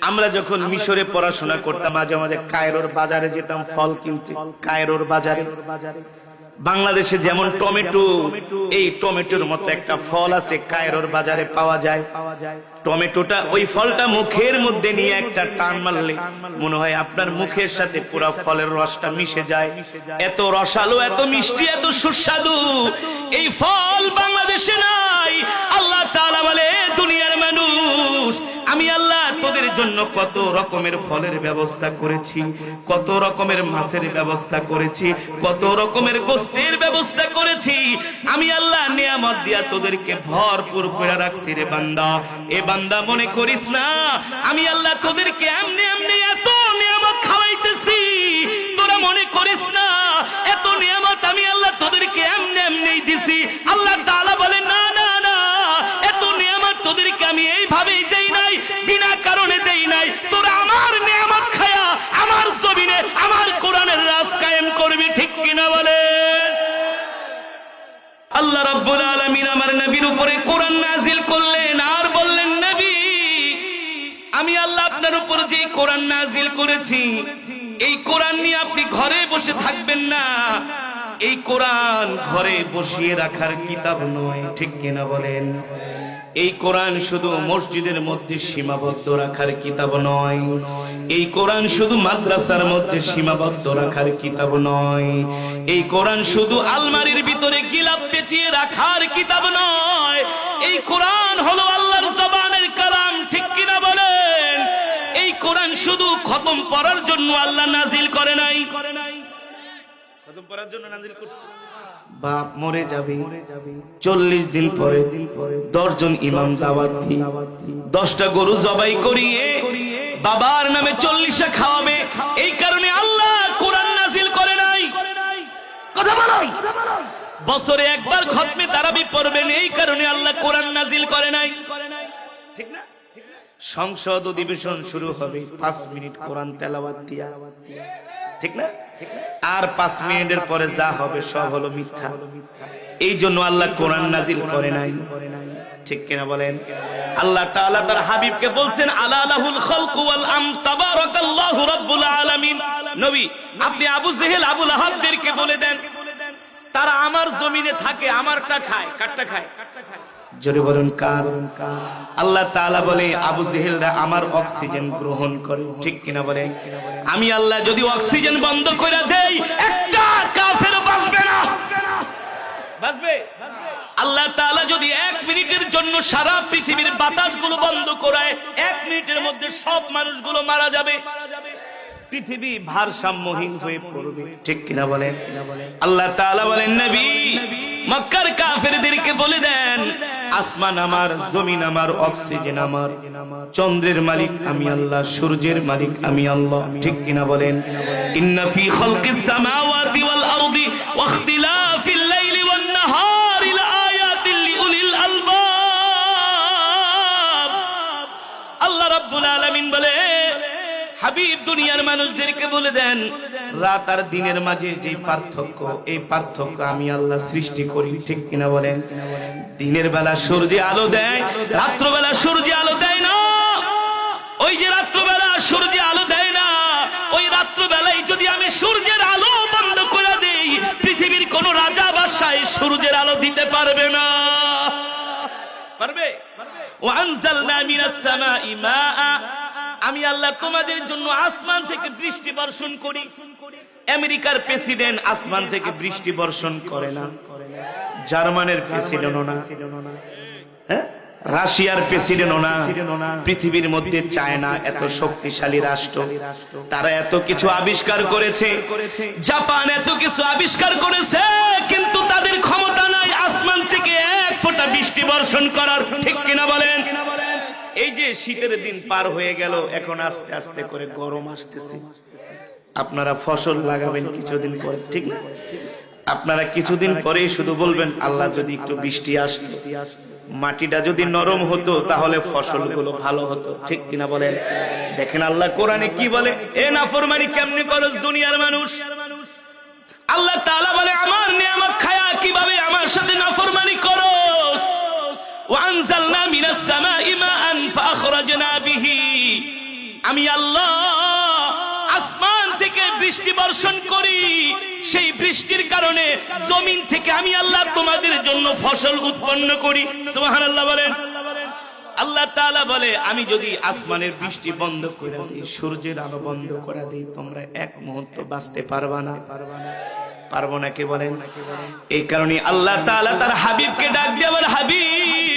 আমরা যখন মিশরে পড়াশোনা করতাম মাঝে মাঝে কায়রোর বাজারে যেতাম ফল কিনতে। কায়রোর বাজারে। বাংলাদেশে যেমন টমেটো এই টমেটোর মতো একটা ফল আছে কায়রোর বাজারে পাওয়া যায়। টমেটোটা ওই ফলটা মুখের মধ্যে নিয়ে একটা টান মারলে মনে হয় আপনার মুখের সাথে পুরো ফলের রসটা মিশে যায়। এত রসালো এত মিষ্টি এত সুস্বাদু। এই ফল বাংলাদেশে নাই। আল্লাহ তাআলা বলে দুনিয়ার মানুষ আমি আল্লাহ তোদের জন্য কত রকমের ফলের ব্যবস্থা করেছি, কত রকমের মাছের ব্যবস্থা করেছি, কত রকমের গোস্তের ব্যবস্থা করেছি। আমি আল্লাহ নিয়ামত দিয়া তোদেরকে ভরপুর করে রাখছি রে বান্দা। এ বান্দা মনে করিস না, আমি আল্লাহ তোদেরকে এমনি এমনি এত নিয়ামত খাওয়াইতেছি। তোরা মনে করিস না, এত নিয়ামত আমি আল্লাহ তোদেরকে এমনি এমনি দিছি। আল্লাহ তাআলা বলে, না তোদেরকে আমি এইভাবেই দেই নাই, বিনা কারণে দেই নাই। তোরা আমার নিয়ামত খায়া আমার জমিনে, আমার কোরআনের রাজ কায়েম করবি, ঠিক কিনা বলে? আল্লাহ রাব্বুল আলামিন আমার নবীর উপরে কোরআন নাজিল করলেন আর বললেন, নবী, আমি আল্লাহ আপনার উপর যে কোরআন নাজিল করেছি, এই কোরআন নিয়ে আপনি ঘরে বসে থাকবেন না। এই কোরআন ঘরে বসিয়ে রাখার কিতাব নয়, ঠিক কিনা বলেন? এই কোরআন শুধু মসজিদের মধ্যে সীমাবদ্ধ রাখার কিতাব নয়, এই কোরআন শুধু মাদ্রাসার মধ্যে সীমাবদ্ধ রাখার কিতাব নয়, এই কোরআন শুধু আলমারির ভিতরে গিলাপ পেঁচিয়ে রাখার কিতাব নয়, এই কোরআন হলো আল্লাহর জবানের কালাম, ঠিক কিনা বলেন? এই কোরআন শুধু খতম পড়ার জন্য আল্লাহ নাজিল করে নাই। বাপ মরে যাবে। চল্লিশ দিন পরে দশজন ইমাম দাওয়াত। দশটা গরু জবাই করিয়ে বাবার নামে চল্লিশে খাওয়াবে। এই কারণে আল্লাহ কোরআন নাজিল করে নাই। কথা বলো। বছরে একবার খতমে তারাবি পড়বেন, এই কারণে আল্লাহ কোরআন নাজিল করে নাই। ঠিক না? সংসদ অধিবেশন শুরু হবে, পাঁচ মিনিট কোরআন তেলাওয়াত দিয়া। ঠিক না? আর পাঁচ মিনিটের পরে যা হবে সব হলো মিথ্যা। এই জন্য আল্লাহ কোরআন নাজিল করে নাই। ঠিক কিনা বলেন? আল্লাহ তাআলা তার হাবিবকে বলছেন, আলা লাহুল খালকু ওয়াল আম তাবারাকাল্লাহু রাব্বুল আলামিন। নবী, আপনি আবু জেহেল, আবু লাহাবদেরকে বলে দেন, তারা আমার জমিনে থাকে, আমারটা খায়। কাটটা খায়? জোরে বলুন, কার? আল্লাহ তাআলা বলে, আবু জেহেলরা আমার অক্সিজেন গ্রহণ করে। ঠিক কিনা বলে? আমি আল্লাহ যদি অক্সিজেন বন্ধ করে দেই, একটা কাফের বাঁচবে না। বাঁচবে? আল্লাহ তাআলা যদি এক মিনিটের জন্য সারা পৃথিবীর বাতাসগুলো বন্ধ করায়, এক মিনিটের মধ্যে সব মানুষগুলো মারা যাবে। পৃথিবী ভারসাম্যহীন হয়ে পড়বে। ঠিক কিনা বলেন আল্লাহ তাআলা বলেন, নবী, মক্কার কাফেরদেরকে বলে দেন আসমান আমার, জমিন আমার, অক্সিজেন আমার। চন্দ্রের মালিক আমি আল্লাহ, সূর্যের মালিক আমি আল্লাহ। ঠিক কিনা বলেন? ইন্না ফি খালকিস সামাওয়াতি ওয়াল আরদি হাবিব দুনিয়ার মানুষদেরকে বলে দেন, রাত আর দিনের মাঝে যে পার্থক্য, এই পার্থক্য আমি আল্লাহ সৃষ্টি করি, ঠিক কিনা বলেন? দিনের বেলা সূর্যে আলো দেয়, রাত্রবেলা সূর্যে আলো দেয় না। ওই যে রাত্রবেলা সূর্যে আলো দেয় না, ওই রাত্রবেলায় যদি আমি সূর্যের আলো বন্ধ করে দেই, পৃথিবীর কোন রাজা বাসায় সূর্যের আলো দিতে পারবে না। পারবে? ওয়ানজালনা মিনাস সামাই মাআ। আমি আল্লাহ তোমাদের জন্য আসমান থেকে বৃষ্টি বর্ষণ করি। আমেরিকার প্রেসিডেন্ট আসমান থেকে বৃষ্টি বর্ষণ করে না। জার্মানের প্রেসিডেন্টও না। হ্যাঁ? রাশিয়ার প্রেসিডেন্টও না। পৃথিবীর মধ্যে চায়না এত শক্তিশালী রাষ্ট্র, তারা এত কিছু আবিষ্কার করেছে। জাপান এত কিছু আবিষ্কার করেছে, কিন্তু তাদের ক্ষমতা নাই আসমান থেকে এক ফোঁটা বৃষ্টি বর্ষণ করার। ঠিক কিনা বলেন? এই যে শীতের দিন পার হয়ে গেল, এখন আস্তে আস্তে করে গরম আসতেছে। আপনারা ফসল লাগাবেন কিছুদিন পরে, ঠিক না? আপনারা কিছুদিন পরে শুধু বলবেন, আল্লাহ যদি একটু বৃষ্টি আসতো, মাটিটা যদি নরম হতো, তাহলে ফসলগুলো ভালো হতো। ঠিক কিনা বলেন? দেখেন আল্লাহ কোরআনে কি বলে? এ নাফরমানি কেমনি করস দুনিয়ার মানুষ? আল্লাহ তাআলা বলে, আমার নিয়ামত খায়া কীভাবে আমার সাথে নাফরমানি করস? وأنزلنا من السماء ماء فأخرجنا به আমি আল্লাহ আসমান থেকে বৃষ্টি বর্ষণ করি সেই বৃষ্টির কারণে জমিন থেকে আমি আল্লাহ তোমাদের জন্য ফসল উৎপন্ন করি সুবহানাল্লাহ বলেন আল্লাহ তাআলা বলে আমি যদি আসমানের বৃষ্টি বন্ধ করে দিই সূর্যের আলো বন্ধ করে দিই তোমরা এক মুহূর্ত বাঁচতে পারবা না পারবো না কে বলেন এই কারণে আল্লাহ তাআলা তার হাবিবকে ডাক দিয়ে বলে হাবিব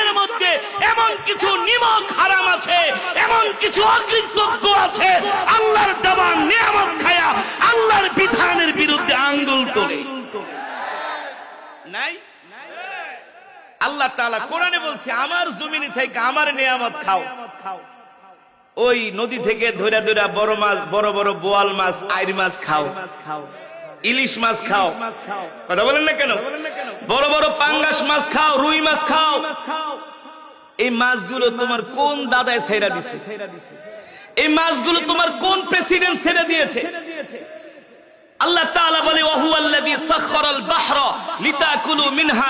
জমিনের মধ্যে এমন কিছু নিমক হারাম আছে, এমন কিছু অকৃতজ্ঞ আছে। আল্লাহর নিয়ামত খায়া আল্লাহর বিধানের বিরুদ্ধে আঙ্গুল তোলে। নাই? আল্লাহ কোরআনে বলছে, আমার জমিনে থেকে আমার নিয়ামত খাও। ওই নদী থেকে ধরে ধরে বড় মাছ, বড় বড় বোয়াল মাছ আইর মাছ খাও। ইলিশ মাছ খাও। কথা বলেন না কেন? বড় বড় পাঙ্গাস মাছ খাও, রুই মাছ খাও। এই মাছগুলো তোমার কোন দাদায় ছেড়া দিছে? এই মাছগুলো তোমার কোন প্রেসিডেন্ট ছেড়ে দিয়েছে? আল্লাহ তাআলা বলে বাহরা মিনহা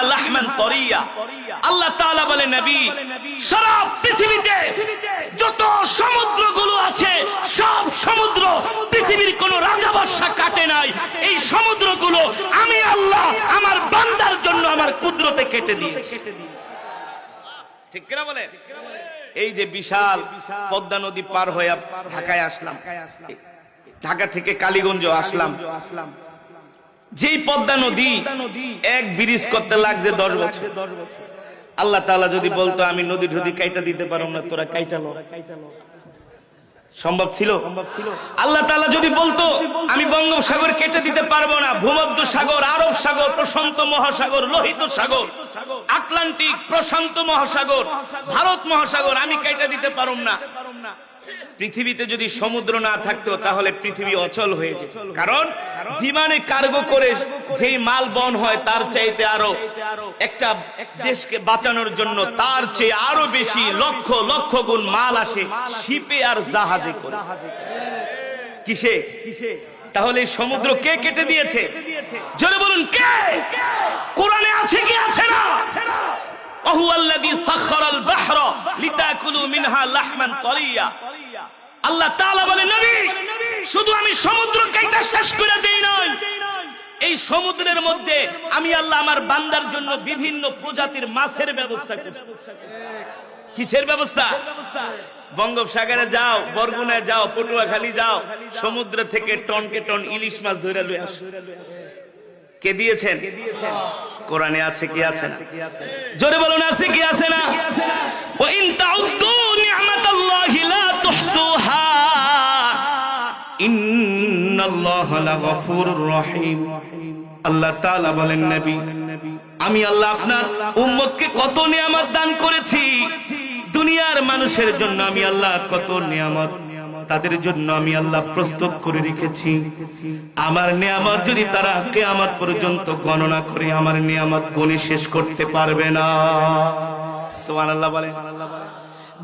বলে পৃথিবীতে যত সমুদ্রগুলো আছে, সব সমুদ্র পৃথিবীর কোন রাজা বাদশা কাটে নাই। এই সমুদ্রগুলো আমি আল্লাহ আমার বান্দার জন্য আমার কুদরতে কেটে দিয়েছি। ঠিক কিনা বলে এই যে বিশাল পদ্মা নদী পার হয়ে ঢাকায় আসলাম। ঢাকা থেকে কালীগঞ্জ আসলাম। যেই পদ্মা নদী এক ব্রিজ করতে লাগছে দশ বছর। আল্লাহ তাআলা যদি বলতো, আমি নদী ঠদি কাইটা দিতে পারো না, তোরা কাইটালো সম্ভব ছিল? আল্লাহ তালা যদি বলতো, আমি বঙ্গোপসাগর কেটে দিতে পারব না, ভূমধ্য সাগর, আরব সাগর, প্রশান্ত মহাসাগর, লোহিত সাগর, আটলান্টিক, প্রশান্ত মহাসাগর, ভারত মহাসাগর, আমি কেটে দিতে পারুম না। পৃথিবীতে যদি সমুদ্র না থাকতো, তাহলে পৃথিবী অচল হয়ে যেত। কারণ বিমানে কার্গো করে যেই মাল বহন হয়, তার চাইতে আরও একটা দেশকে বাঁচানোর জন্য তার চেয়ে আরও বেশি লক্ষ লক্ষ গুণ মাল আসে শিপে আর জাহাজে করে। কিসে? কিসে তাহলে সমুদ্র কে কেটে দিয়েছে? জোরে আল্লাহ বলে, নবী, শুধু আমি সমুদ্র শেষ করে নয় এই সমুদ্রের মধ্যে আমি আল্লাহ আমার বান্দার জন্য বিভিন্ন প্রজাতির মাছের ব্যবস্থা করছি। কিসের ব্যবস্থা? বঙ্গোপসাগরে যাও, বরগুনায় যাও, পটুয়াখালী যাও, সমুদ্র থেকে টনকে টন ইলিশ মাছ ধরে লুয়ে আস। কে দিয়েছেন? কোরআনে আছে, কি আছে না? জোরে বলুন, আছে, কি আছে না? ওয়া ইন তাউদ্দু নি'মাতাল্লাহি লা তুহসুহা ইন্নাল্লাহা লাগফুরুর রহিম আল্লাহ তাআলা বলেন আমি আল্লাহ আপনার উম্মতকে কত নিয়ামত দান করেছি। দুনিয়ার মানুষের জন্য আমি আল্লাহ কত নিয়ামত, তাদের জন্য আমি আল্লাহ প্রস্তুত করে রেখেছি। আমার নিয়ামত যদি তারা কেয়ামত পর্যন্ত গণনা করে, আমার নিয়ামত গণে শেষ করতে পারবে না। সুবহানাল্লাহ বলে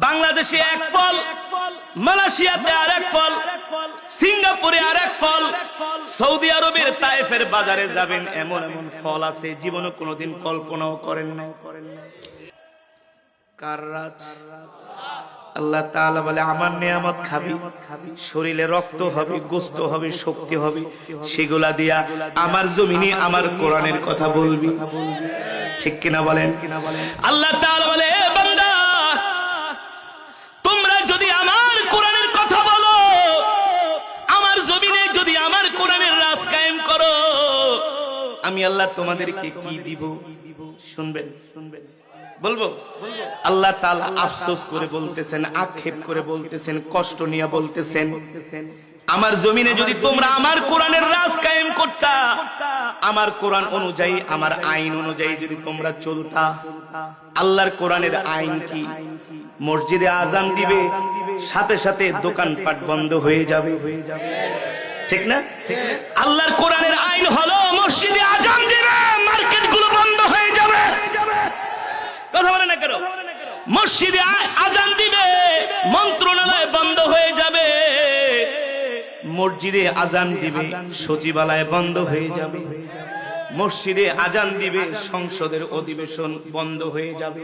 বাংলাদেশে এক ফল, মালয়েশিয়াতে আর এক ফল, সিঙ্গাপুরে আর এক ফল, সৌদি আরবের তায়েফের বাজারে যাবেন এমন এমন ফল আছে, জীবনে কোনোদিন কল্পনাও করেন না আল্লাহ তাআলা বলে, আমার নিয়ামত খাবি, শরীরে রক্ত হবে, গোস্ত হবে, শক্তি হবে, সেগুলা দিয়া আমার জমিনে আমার কোরআনের কথা বলবি। ঠিক কিনা বলেন? আল্লাহ বলে তোমরা যদি আমার কোরআনের কথা বলো, আমার জমিনে যদি আমার কোরআনের কায়েম করো, আমি আল্লাহ তোমাদেরকে কি দিব? শুনবেন শুনবেন। বলব? আল্লাহ আফসোস করে বলতেছেন, আক্ষেপ করে বলতেছেন, কষ্ট নিয়ে বলতেছেন। আমার জমিনে যদি তোমরা আমার কোরআনের রাজ কায়েম করতা, আমার কোরআন অনুযায়ী, আমার আইন অনুযায়ী যদি তোমরা চলতা, আল্লাহর কোরআনের আইন কি মসজিদে আজান দিবে, সাথে সাথে দোকানপাট বন্ধ হয়ে যাবে? ঠিক না? আল্লাহর কোরআনের আইন হলো মসজিদে আজান দিবে মার্কেটগুলো বন্ধ হয়ে যাবে। কথা বলে না কেন? মসজিদে আজান দিবে, মন্ত্রণালয় বন্ধ হয়ে মসজিদে আজান দিবে, সচিবালয় বন্ধ হয়ে যাবে। মসজিদে আজান দিবে, সংসদের অধিবেশন বন্ধ হয়ে যাবে।